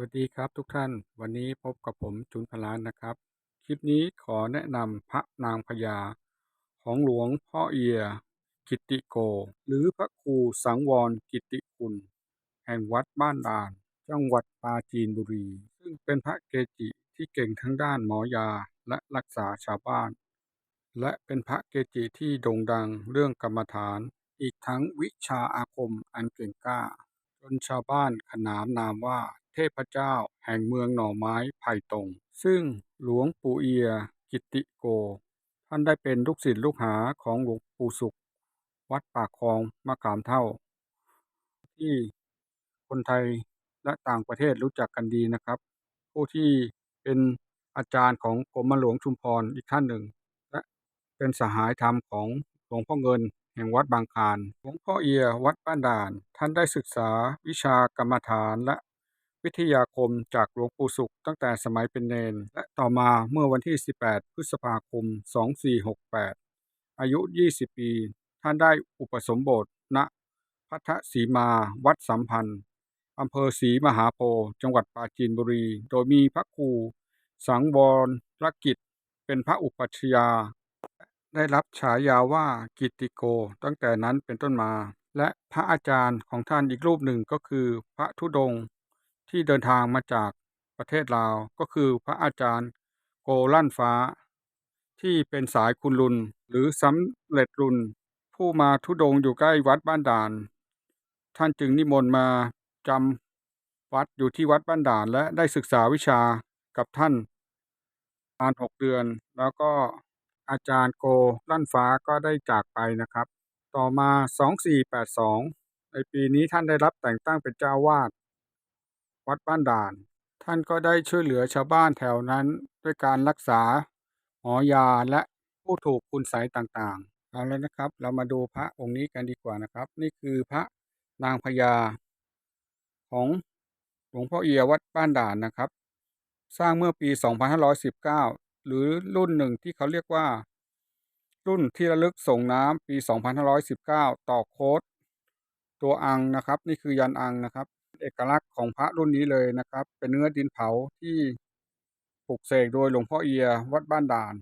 วัสดีครับทุกท่านวันนี้พบกับผมจุนพลานนะครับ คลิปนี้ขอแนะนำพระนางพญาของหลวงพ่อเอีย กิติโก หรือพระครูสังวรกิติคุณ แห่งวัดบ้านด่าน จังหวัดปราจีนบุรี ซึ่งเป็นพระเกจิที่เก่งทั้งด้านหมอยาและรักษาชาวบ้าน และเป็นพระเกจิที่โด่งดังเรื่องกรรมฐาน อีกทั้งวิชาอาคมอันเก่งกล้า นชาวบ้านขนานนามว่า เทพเจ้าแห่งเมืองหน่อไม้ไผ่ตง ซึ่งหลวงปู่เอีย กิติโก ท่านได้เป็นลูกศิษย์ลูกหาของหลวงปู่สุข วัดปากคลองมะขามเท่า ที่คนไทยและต่างประเทศรู้จักกันดีนะครับ ผู้ที่เป็นอาจารย์ของกรมหลวงชุมพรอีกท่านหนึ่ง และเป็นสหายธรรมของ วงพ่อเงินแห่งวัดบางคานหลวงพ่อเอียวัดบ้านด่าน ท่านได้ศึกษาวิชากรรมฐานและวิทยาคมจากหลวงปู่สุขตั้งแต่สมัยเป็นเนน และต่อมาเมื่อวันที่ 18 พฤษภาคม 2468 อายุ 20 ปี ท่านได้อุปสมบทณพัทสีมาวัดสัมพันธ์อำเภอศรีมหาโพธิ์จังหวัดปราจีนบุรี โดยมีพระครู สังวรรกิจ เป็นพระอุปัชฌาย์ ได้รับฉายาว่ากิติโก ตั้งแต่นั้นเป็นต้นมา และพระอาจารย์ของท่านอีกรูปหนึ่งก็คือพระธุดงที่เดินทางมาจากประเทศลาวก็คือพระอาจารย์โกลั่นฟ้า ที่เป็นสายคุณรุนหรือสำเร็จรุนผู้มาธุดงอยู่ใกล้วัดบ้านด่าน ท่านจึงนิมนต์มาจำวัดอยู่ที่วัดบ้านด่าน และได้ศึกษาวิชากับท่านประมาณหกเดือน แล้วก็ อาจารย์โกลั่นฟ้าก็ได้จากไปนะครับ ต่อมา 2482 ในปีนี้ท่านได้รับแต่งตั้งเป็นเจ้าวาด วัดบ้านด่าน ท่านก็ได้ช่วยเหลือชาวบ้านแถวนั้นด้วยการรักษาหมอยาและผู้ถูกคุณไสยต่างๆ เอาแล้วนะครับ เรามาดูพระองค์นี้กันดีกว่านะครับ นี่คือพระนางพญาของหลวงพ่อเอียวัดบ้านด่านนะครับ สร้างเมื่อปี 2519 หรือรุ่นหนึ่งที่เขาเรียกว่า รุ่นที่ระลึกส่งน้ำปี 2519 ต่อโค้ดตัวอังนะครับ นี่คือยันอังนะครับ เอกลักษณ์ของพระรุ่นนี้เลยนะครับ เป็นเนื้อดินเผาที่ปลุกเสกโดยหลวงพ่อเอียวัดบ้านด่าน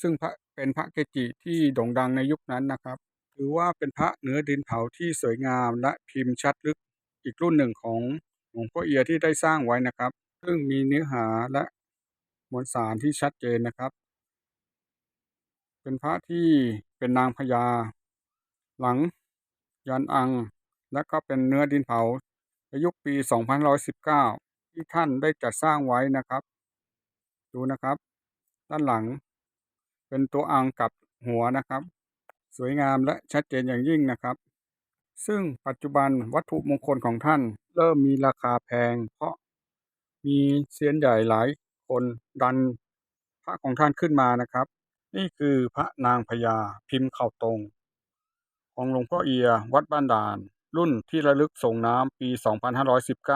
ซึ่งพระเป็นพระเกจิที่โด่งดังในยุคนั้นนะครับถือว่าเป็นพระเนื้อดินเผาที่สวยงามและพิมพ์ชัดลึกอีกรุ่นหนึ่งของหลวงพ่อเอียที่ได้สร้างไว้นะครับ ซึ่งมีเนื้อหาและ มวลสารที่ชัดเจนนะครับ เป็นพระที่เป็นนางพญา หลังยันอัง และก็เป็นเนื้อดินเผาในยุคปี2119 ที่ท่านได้จัดสร้างไว้นะครับ ดูนะครับ ด้านหลัง เป็นตัวอังกับหัวนะครับ สวยงามและชัดเจนอย่างยิ่งนะครับ ซึ่งปัจจุบันวัตถุมงคลของท่านเริ่มมีราคาแพง เพราะมีเซียนใหญ่หลาย คนดันพระของท่านขึ้นมานะครับ นี่คือพระนางพญาพิมพ์เข่าตรง ของหลวงพ่อเอียวัดบ้านด่าน รุ่นที่ระลึกส่งน้ำปี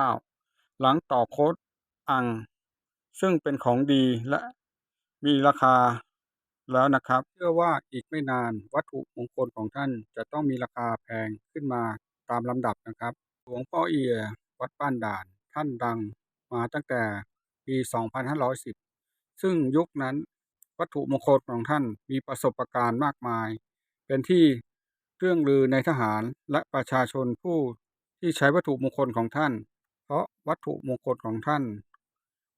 2519 หลังต่อโคดอัง ซึ่งเป็นของดีและมีราคาแล้วนะครับเชื่อว่าอีกไม่นานวัตถุมงคลของท่านจะต้องมีราคาแพงขึ้นมาตามลำดับนะครับ หลวงพ่อเอียวัดบ้านด่าน ท่านดังมาตั้งแต่ ปี 2510 ซึ่งยุคนั้นวัตถุมงคลของท่านมีประสบะการณ์มากมาย เป็นที่เรื่องลือในทหารและประชาชนผู้ที่ใช้วัตถุมงคลของท่าน เพราะวัตถุมงคลของท่าน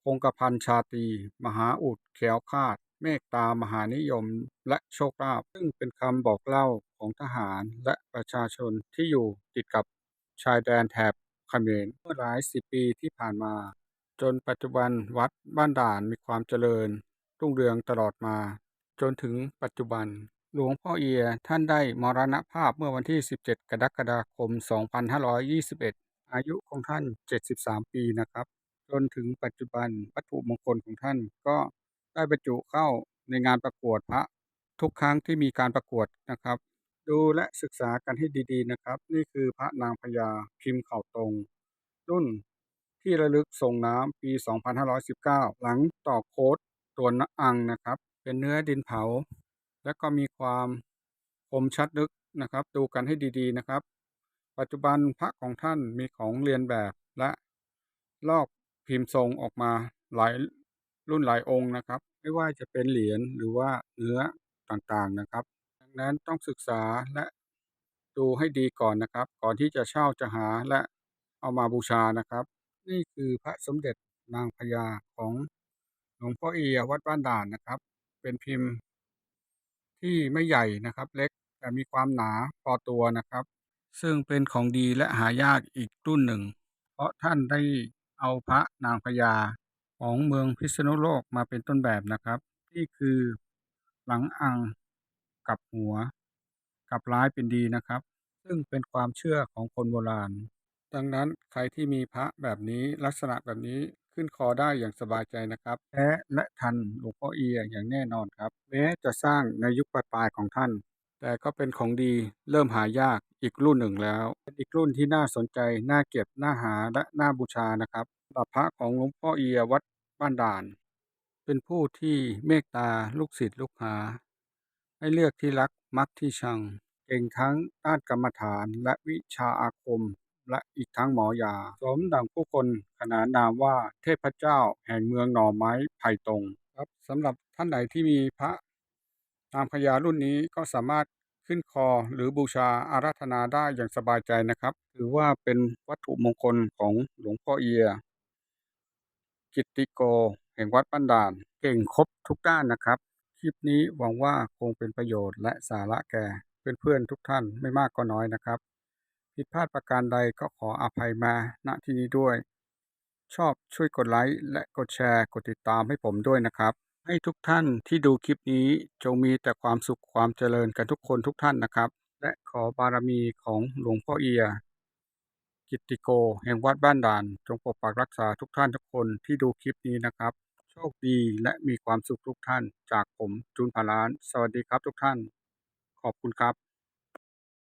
คงกระพันชาตี มหาอุดแขวคาด เมตตามหานิยมและโชคลาภซึ่งเป็นคำบอกเล่าของทหารและประชาชนที่อยู่ติดกับชายแดนแถบเขมรเมื่อหลายสิบปีที่ผ่านมา จนปัจจุบันวัดบ้านด่านมีความเจริญ รุ่งเรืองตลอดมา จนถึงปัจจุบัน หลวงพ่อเอียท่านได้มรณภาพเมื่อวันที่ 17 กรกฎาคม 2521 อายุของท่าน 73 ปีนะครับ จนถึงปัจจุบันวัตถุมงคลของท่านก็ได้บรรจุเข้าในงานประกวดพระ ทุกครั้งที่มีการประกวดนะครับ ดูและศึกษากันให้ดีๆนะครับ นี่คือพระนางพญาพิมพ์เข่าตรง รุ่น ที่ระลึกส่งน้ำปี 2519 หลังต่อโค้ดตัวนัอังนะครับ เป็นเนื้อดินเผา และก็มีความคมชัดลึกนะครับ ดูกันให้ดีๆนะครับ ปัจจุบันพระของท่านมีของเรียนแบบและลอกพิมพ์ทรงออกมาหลายรุ่นหลายองค์นะครับ ไม่ว่าจะเป็นเหรียญหรือว่าเนื้อต่างๆนะครับ ดังนั้นต้องศึกษาและดูให้ดีก่อนนะครับ ก่อนที่จะเช่าจะหาและเอามาบูชานะครับ นี่คือพระสมเด็จนางพญาของหลวงพ่อเอียวัดบ้านด่านนะครับ เป็นพิมพ์ที่ไม่ใหญ่นะครับ เล็กแต่มีความหนาพอตัวนะครับ ซึ่งเป็นของดีและหายากอีกรุ่นหนึ่ง เพราะท่านได้เอาพระนางพญาของเมืองพิษณุโลกมาเป็นต้นแบบนะครับ นี่คือหลังอังกับหัว กับร้ายเป็นดีนะครับ ซึ่งเป็นความเชื่อของคนโบราณ ดังนั้นใครที่มีพระแบบนี้ลักษณะแบบนี้ขึ้นคอได้อย่างสบายใจนะครับแท้และทันหลวงพ่อเอียอย่างแน่นอนครับแม้จะสร้างในยุคปลายๆของท่าน แต่ก็เป็นของดีเริ่มหายากอีกรุ่นหนึ่งแล้วเป็นอีกรุ่นที่น่าสนใจน่าเก็บน่าหาและน่าบูชานะครับสำหรับพระของหลวงพ่อเอียวัดบ้านด่าน เป็นผู้ที่เมตตาลูกศิษย์ลูกหา ให้เลือกที่รักมักที่ชัง เก่งทั้งด้านกรรมฐานและวิชาอาคม และอีกทั้งหมอยา สมดังผู้คนขนานนามว่าเทพเจ้าแห่งเมืองหน่อไม้ไผ่ตรงครับสำหรับท่านใดที่มีพระนางพญารุ่นนี้ก็สามารถขึ้นคอหรือบูชาอาราธนาได้อย่างสบายใจนะครับ ถือว่าเป็นวัตถุมงคลของหลวงพ่อเอีย กิตติโก แห่งวัดบ้านดาน เก่งครบทุกด้านนะครับ คลิปนี้หวังว่าคงเป็นประโยชน์และสาระแก่เพื่อนๆทุกท่านไม่มากก็น้อยนะครับ ผิดพลาดประการใดก็ขออภัยมาณที่นี้ด้วย ชอบช่วยกดไลค์และกดแชร์กดติดตามให้ผมด้วยนะครับ ให้ทุกท่านที่ดูคลิปนี้จงมีแต่ความสุขความเจริญกันทุกคนทุกท่านนะครับ และขอบารมีของหลวงพ่อเอีย กิตติโก แห่งวัดบ้านด่าน จงปกปักรักษาทุกท่านทุกคนที่ดูคลิปนี้นะครับ โชคดีและมีความสุขทุกท่าน จากผมจูนพาราน สวัสดีครับทุกท่าน ขอบคุณครับ